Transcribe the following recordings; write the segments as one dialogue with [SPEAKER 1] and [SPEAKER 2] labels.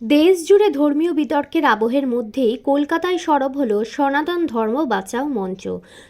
[SPEAKER 1] দেশ জুড়ে ধর্মীয় বিতর্কের আবহের মধ্যেই কলকাতায় সরব হল সনাতন ধর্ম বাঁচাও মঞ্চ।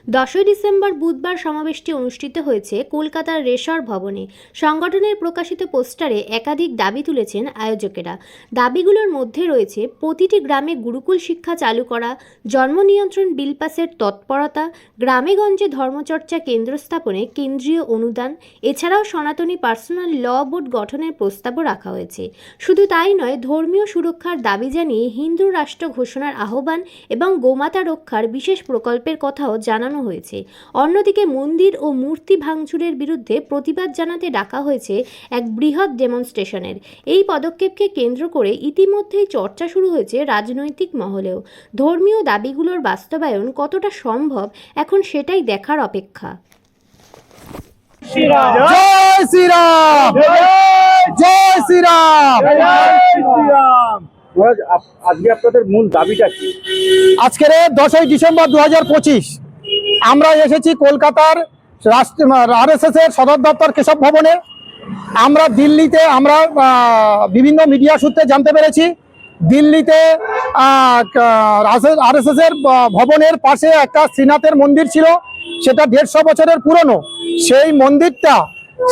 [SPEAKER 1] দশই ডিসেম্বর বুধবার সমাবেশটি অনুষ্ঠিত হয়েছে কলকাতার রেশর ভবনে। সংগঠনের প্রকাশিত পোস্টারে একাধিক দাবি তুলেছেন আয়োজকেরা। দাবিগুলোর মধ্যে রয়েছে প্রতিটি গ্রামে গুরুকুল শিক্ষা চালু করা, জন্ম নিয়ন্ত্রণ বিল পাসের তৎপরতা গ্রামেগঞ্জে ধর্মচর্চা কেন্দ্র স্থাপনে কেন্দ্রীয় অনুদান, এছাড়াও সনাতনী পার্সোনাল ল বোর্ড গঠনের প্রস্তাবও রাখা হয়েছে। শুধু তাই নয়, ধর্মীয় সুরক্ষার দাবি জানিয়ে হিন্দু রাষ্ট্র ঘোষণার আহ্বান এবং গোমাতা রক্ষার বিশেষ প্রকল্পের কথাও জানানো হয়েছে। অন্যদিকে মন্দির ও মূর্তি ভাঙচুরের বিরুদ্ধে প্রতিবাদ জানাতে ডাকা হয়েছে এক বৃহৎ ডেমনস্ট্রেশনের। এই পদক্ষেপকে কেন্দ্র করে ইতিমধ্যেই চর্চা শুরু হয়েছে রাজনৈতিক মহলেও। ধর্মীয় দাবিগুলোর বাস্তবায়ন কতটা সম্ভব এখন সেটাই দেখার অপেক্ষা।
[SPEAKER 2] জয় শ্রীরাম! জয় শ্রীরাম!
[SPEAKER 3] মহারাজ আপ- আজকে আপনাদের মূল দাবিটা কি?
[SPEAKER 2] আজকের দশই ডিসেম্বর দু হাজার পঁচিশ আমরা এসেছি কলকাতার রাষ্ট্র আরএসএস এর সদর দপ্তর কেশব ভবনে। আমরা দিল্লিতে আমরা বিভিন্ন মিডিয়া সূত্রে জানতে পেরেছি দিল্লিতে আরএসএস এর আহ, ভবনের পাশে একটা শ্রীনাথের মন্দির ছিল সেটা দেড়শো বছরের পুরনো। সেই মন্দিরটা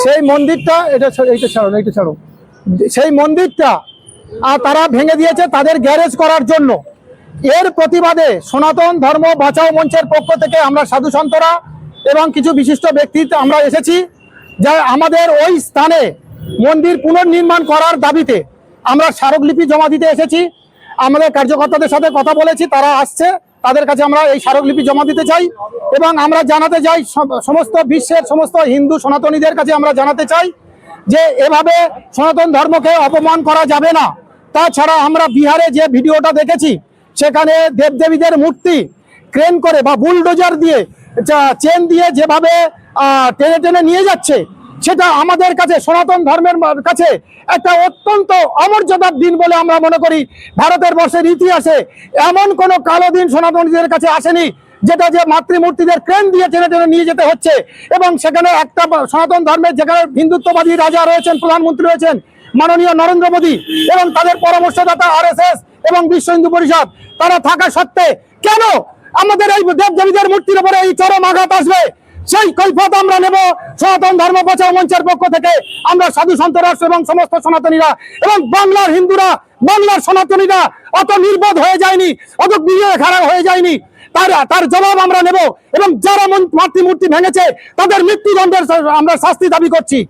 [SPEAKER 2] সেই মন্দিরটা এটা এইটা ছাড়ো এইটা ছাড়ো সেই মন্দিরটা তারা ভেঙে দিয়েছে তাদের গ্যারেজ করার জন্য। এর প্রতিবাদে সনাতন ধর্ম বাঁচাও মঞ্চের পক্ষ থেকে আমরা সাধু সন্তরা এবং কিছু বিশিষ্ট ব্যক্তি আমরা এসেছি যা আমাদের ওই স্থানে মন্দির পুনর্নির্মাণ করার দাবিতে আমরা স্মারকলিপি জমা দিতে এসেছি। আমাদের কার্যকর্তাদের সাথে কথা বলেছি, তারা আসছে, তাদের কাছে আমরা এই স্মারকলিপি জমা দিতে চাই এবং আমরা জানাতে চাই সমস্ত বিশ্বের সমস্ত হিন্দু সনাতনীদের কাছে আমরা জানাতে চাই। যে এভাবে সনাতন ধর্মকে অপমান করা যাবে না। তাছাড়া আমরা বিহারে যে ভিডিওটা দেখেছি, সেখানে দেবদেবীদের মূর্তি ক্রেন করে বা বুলডোজার দিয়ে চেন দিয়ে যেভাবে টেনে টেনে নিয়ে যাচ্ছে, সেটা আমাদের কাছে, সনাতন ধর্মের কাছে একটা অত্যন্ত অমর্যাদার দিন বলে আমরা মনে করি। ভারতের বর্ষের ইতিহাসে এমন কোনো কালো দিন সনাতনীদের কাছে আসেনি যেটা যে মাতৃমূর্তিদের ক্রেন দিয়ে টেনে টেনে নিয়ে যেতে হচ্ছে। এবং সেখানে একটা সনাতন ধর্মের যেখানে হিন্দুত্ববাদী রাজা রয়েছেন, প্রধানমন্ত্রী রয়েছেন, মাননীয় নরেন্দ্র মোদী এবং তাদের পরামর্শদাতা আরএসএস এবং বিশ্ব হিন্দু পরিষদ, তারা থাকা সত্ত্বে কেন আমাদের এই দেব দেবীদের মূর্তির উপরে এই চরম আঘাত আসবে? সেই কৈফত আমরা নেব সনাতন ধর্ম প্রচার মঞ্চের পক্ষ থেকে। আমরা সাধু সন্তরাস এবং সমস্ত সনাতনীরা এবং বাংলার হিন্দুরা, বাংলার সনাতনীরা অত নির্বোধ হয়ে যায়নি, অত বিয়ে খারাপ হয়ে যায়নি। তার তার জবাব আমরা নেব। এবং যারা মন- মাতৃমূর্তি ভেঙেছে তাদের মৃত্যুদণ্ডের আমরা শাস্তি দাবি করছি।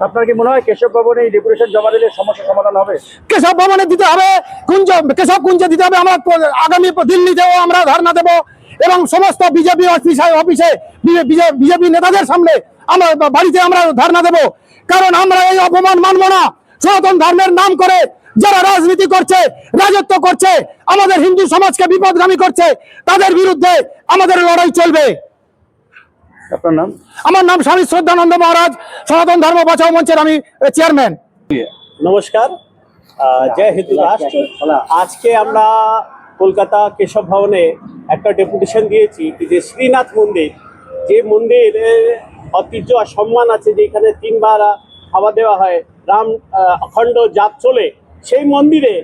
[SPEAKER 3] আপনার কি মনে হয় কেশব ভবনে এই ডেপুটেশন জমা দিলে সমস্যা সমাধান হবে?
[SPEAKER 2] কেশব ভবনে দিতে হবে কুঞ্জ কেশব কুঞ্জে দিতে হবে আমরা আগামী দিল্লিতেও আমরা ধর্ণা দেব। এবং সমস্ত বিজেপি অফিসে বিজেপি নেতাদের সামনে আমরা বাড়িতে আমরা ধর্ণা দেব। কারণ আমরা এই অপমান মানব না। সনাতন ধর্মের নাম করে যারা রাজনীতি করছে রাজত্ব করছে আমাদের হিন্দু সমাজকে বিপদগামী করছে তাদের বিরুদ্ধে আমাদের লড়াই চলবে।
[SPEAKER 3] আপনার নাম?
[SPEAKER 2] আমার নাম স্বামী শ্রদ্ধানন্দ মহারাজ সনাতন ধর্ম বাঁচাও মঞ্চের আমি চেয়ারম্যান
[SPEAKER 4] নমস্কার। জয় হিন্দু রাষ্ট্র। আজকে আমরা কলকাতা কেশব ভবনে একটা ডেপুটেশন দিয়েছি যে শ্রীনাথ মন্দির। যে মন্দিরের ঐতিহ্য আর সম্মান আছে যেখানে তিনবার খাওয়া দেওয়া হয়। রাম অখণ্ড জাপ চলে। সেই মন্দিরে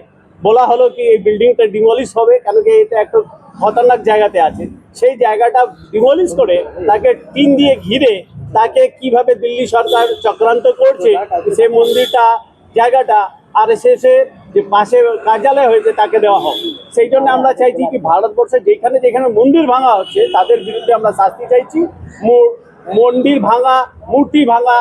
[SPEAKER 4] বলা হলো কি এই বিল্ডিংটা ডিমলিশ হবে, কেন কি এটা একটা খতরনাক জায়গাতে আছে। সেই জায়গাটা ডিমলিশ করে তাকে টিন দিয়ে ঘিরে তাকে কীভাবে দিল্লি সরকার চক্রান্ত করছে, সেই মন্দিরটা, জায়গাটা, আর শেষে যে পাশে কার্যালয় হয়েছে তাকে দেওয়া হোক। সেই জন্য আমরা চাইছি কি ভারতবর্ষে যেখানে যেখানে মন্দির ভাঙা হচ্ছে, তাদের বিরুদ্ধে আমরা শাস্তি চাইছি। মন্দির ভাঙা, মূর্তি ভাঙা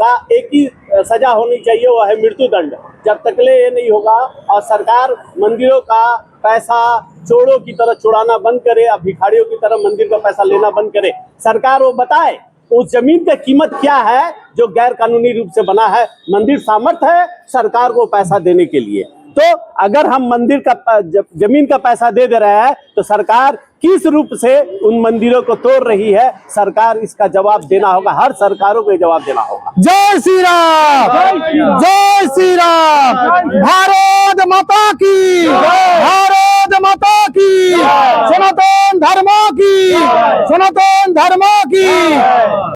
[SPEAKER 4] का एक ही सजा होनी चाहिए, वो है मृत्यु दंड जब तक ले ये नहीं होगा और सरकार मंदिरों का पैसा चोरों की तरह चुराना बंद करे या भिखारियों की तरह मंदिर का पैसा लेना बंद करे, सरकार वो बताए, उस ज़मीन का कीमत क्या है जो गैर कानूनी रूप से बना है? मंदिर सामर्थ्य है सरकार को पैसा देने के लिए। तो अगर हम मंदिर का ज़मीन का पैसा दे दे रहे हैं तो सरकार किस रूप से उन मंदिरों को तोड़ रही है? सरकार इसका जवाब देना होगा। हर सरकारों को जवाब देना होगा।
[SPEAKER 2] जय श्री राम। जय श्री राम। भारत माता की। भारत माता की। सनातन धर्मों की। सनातन धर्मों की।